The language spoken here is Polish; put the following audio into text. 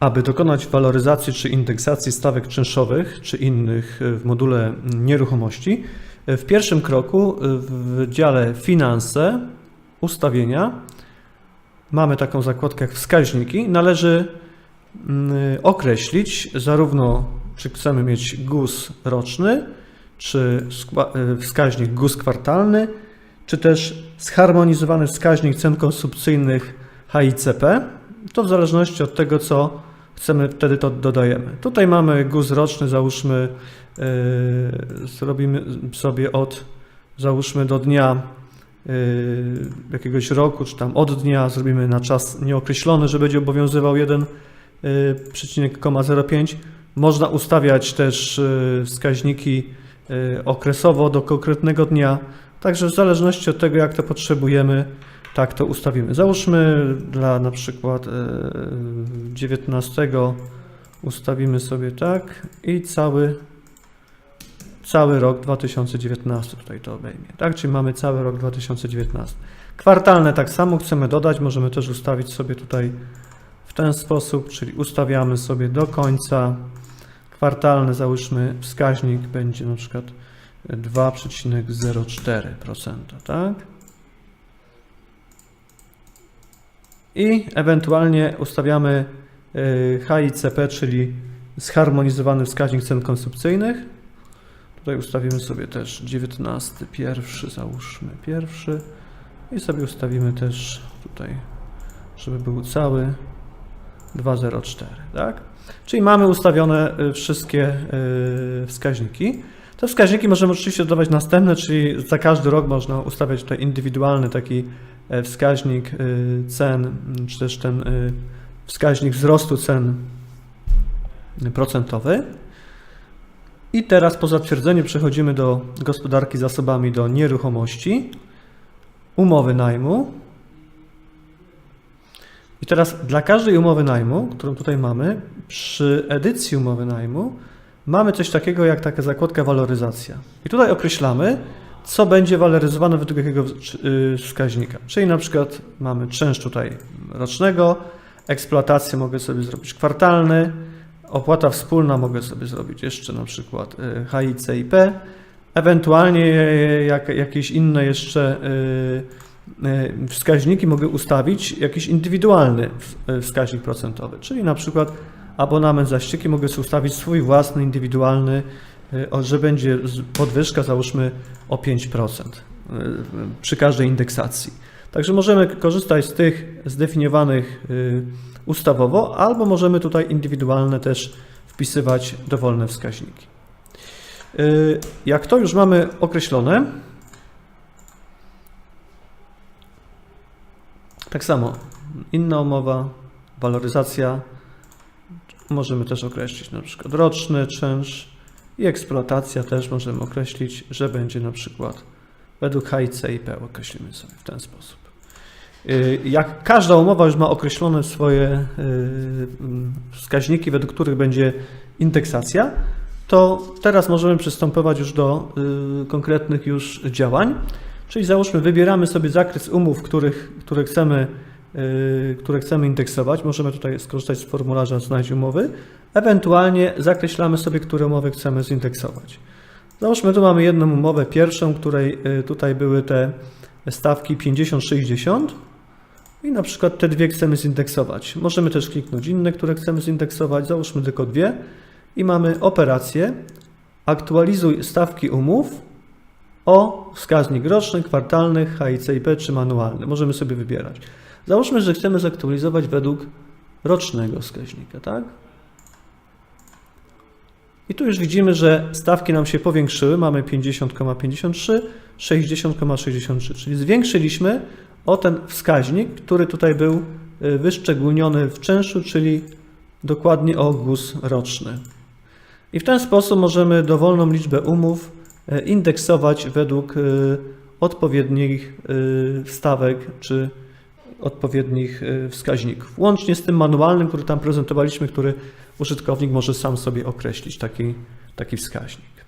Aby dokonać waloryzacji czy indeksacji stawek czynszowych czy innych w module nieruchomości, w pierwszym kroku w dziale Finanse, Ustawienia mamy taką zakładkę jak wskaźniki. Należy mm, określić zarówno czy chcemy mieć GUS roczny, czy wskaźnik GUS kwartalny, czy też zharmonizowany wskaźnik cen konsumpcyjnych HICP. To w zależności od tego, co chcemy, wtedy to dodajemy. Tutaj mamy GUS roczny, załóżmy, yy, zrobimy sobie od, załóżmy do dnia yy, jakiegoś roku, czy tam od dnia zrobimy na czas nieokreślony, że będzie obowiązywał 1,05. Można ustawiać też wskaźniki okresowo do konkretnego dnia. Także w zależności od tego, jak to potrzebujemy, tak to ustawimy. Załóżmy dla na przykład e, 19 ustawimy sobie tak i cały, cały rok 2019 tutaj to obejmie. Tak, czyli mamy cały rok 2019. Kwartalne tak samo chcemy dodać, możemy też ustawić sobie tutaj w ten sposób, czyli ustawiamy sobie do końca. Kwartalny załóżmy wskaźnik będzie na przykład 2,04%, tak? I ewentualnie ustawiamy y, HICP, czyli zharmonizowany wskaźnik cen konsumpcyjnych. Tutaj ustawimy sobie też 19, pierwszy, załóżmy pierwszy i sobie ustawimy też tutaj, żeby był cały 204, tak? Czyli mamy ustawione y, wszystkie y, wskaźniki. Te wskaźniki możemy oczywiście dodawać następne, czyli za każdy rok można ustawiać tutaj indywidualny taki e, wskaźnik y, cen, czy też ten y, wskaźnik wzrostu cen procentowy. I teraz po zatwierdzeniu przechodzimy do gospodarki zasobami do nieruchomości, umowy najmu. I teraz dla każdej umowy najmu, którą tutaj mamy, przy edycji umowy najmu mamy coś takiego jak taka zakładka waloryzacja. I tutaj określamy, co będzie waloryzowane według jakiego y, wskaźnika. Czyli na przykład mamy czynsz tutaj rocznego, eksploatację mogę sobie zrobić kwartalny, opłata wspólna mogę sobie zrobić jeszcze na przykład y, HICIP, ewentualnie jak, jakieś inne jeszcze y, y, wskaźniki mogę ustawić, jakiś indywidualny y, wskaźnik procentowy, czyli na przykład abonament za ścieki mogę sobie ustawić swój własny, indywidualny, o- że będzie podwyżka załóżmy o 5% y, przy każdej indeksacji. Także możemy korzystać z tych zdefiniowanych y, ustawowo, albo możemy tutaj indywidualne też wpisywać dowolne wskaźniki. Jak to już mamy określone, tak samo inna umowa, waloryzacja, możemy też określić na przykład roczny czynsz i eksploatacja też możemy określić, że będzie na przykład według HICIP określimy sobie w ten sposób. Y, Jak każda umowa już ma określone swoje y, mm, wskaźniki, według których będzie indeksacja, to teraz możemy przystępować już do y, konkretnych już działań. Czyli załóżmy, wybieramy sobie zakres umów, których, które, chcemy, które chcemy indeksować. Możemy tutaj skorzystać z formularza znajdź umowy. Ewentualnie zakreślamy sobie, które umowy chcemy zindeksować. Załóżmy, tu mamy jedną umowę pierwszą, której y, tutaj były te stawki 50-60 i na przykład te dwie chcemy zindeksować. Możemy też kliknąć inne, które chcemy zindeksować. Załóżmy tylko dwie i mamy operację aktualizuj stawki umów o wskaźnik roczny, kwartalny, HICIP czy manualny. Możemy sobie wybierać. Załóżmy, że chcemy zaktualizować według rocznego wskaźnika, tak? I tu już widzimy, że stawki nam się powiększyły. Mamy 50,53, 60,63, czyli zwiększyliśmy o ten wskaźnik, który tutaj był y, wyszczególniony w czynszu, czyli dokładnie o GUS roczny. I w ten sposób możemy dowolną liczbę umów e, indeksować według e, odpowiednich stawek czy odpowiednich e, wskaźników. Łącznie z tym manualnym, który tam prezentowaliśmy, który użytkownik może sam sobie określić taki, taki wskaźnik.